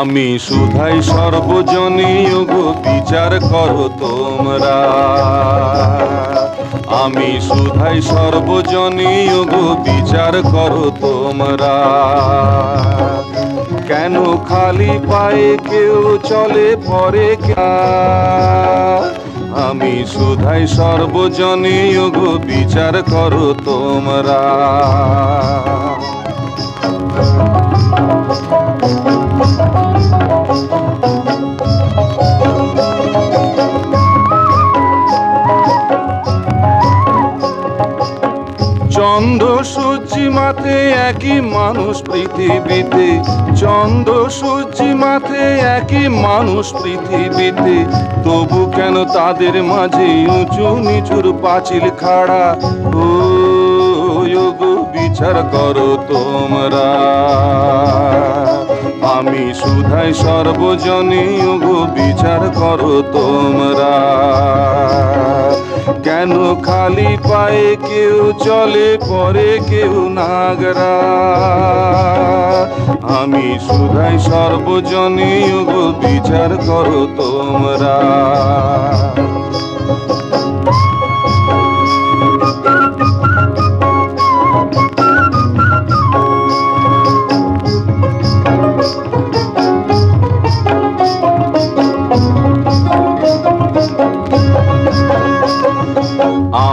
আমি সুধাই সর্বজনীয় গো বিচার করো তোমরা। আমি সুধাই সর্বজনীয় গো বিচার করো তোমরা। কেন খালি পায়ে কেউ চলে, পরে সুধাই সর্বজনীয় গো বিচার করো তোমরা। চন্দ্র মাথে একই মানুষ পৃথিবীতে। চন্দ্র সূর্যি মাথে একই মানুষ পৃথিবীতে। তবু কেন তাদের মাঝে উঁচু নিচুর পাঁচিল খাড়া? ও বিচার করো তোমরা। আমি সুধাই সর্বজনীয় বিচার করো তোমরা। কেন খালি পায়ে কেউ চলে পরে কেউ নাগরা? আমি সুধাই সর্বজনীয় বিচার করো তোমরা।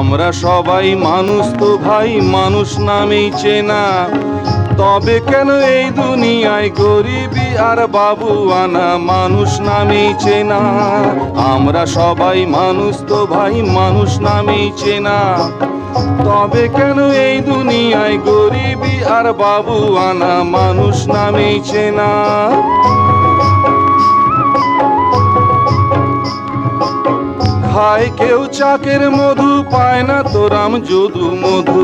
আমরা সবাই মানুষ তো ভাই, মানুষ নামেই চেনা। তবে কেন এই দুনিয়ায় গরিবি আর বাবু আনা মানুষ নামেই চেনা? আমরা সবাই মানুষ তো ভাই, মানুষ নামেই চেনা। তবে কেন এই দুনিয়ায় গরিবি আর বাবু আনা মানুষ নামেই চেনা? খায় কেউ চাকের মধু, পায় না তোরাম যদু মধু।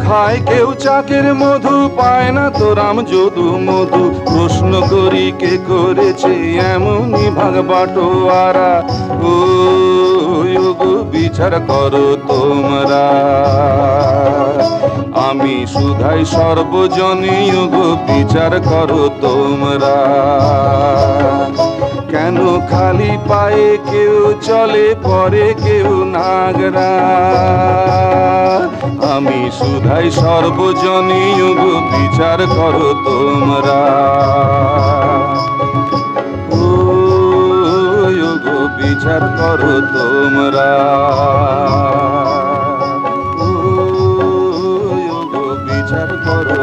খায় কেউ চাকের মধু, পায় না তোরাম যদু মধু। প্রশ্ন করি কে করেছে এমনই ভাগ বাটোয়ারা? ও বিচার করো তোমরা। আমি সুধাই সর্বজনীয় বিচার করো তোমরা। পায়ে কেউ চলে, পরে কেউ নাগরা। আমি শুধাই সর্বজনীয় বিচার করো তোমরা। বিচার করো তোমরা। বিচার করো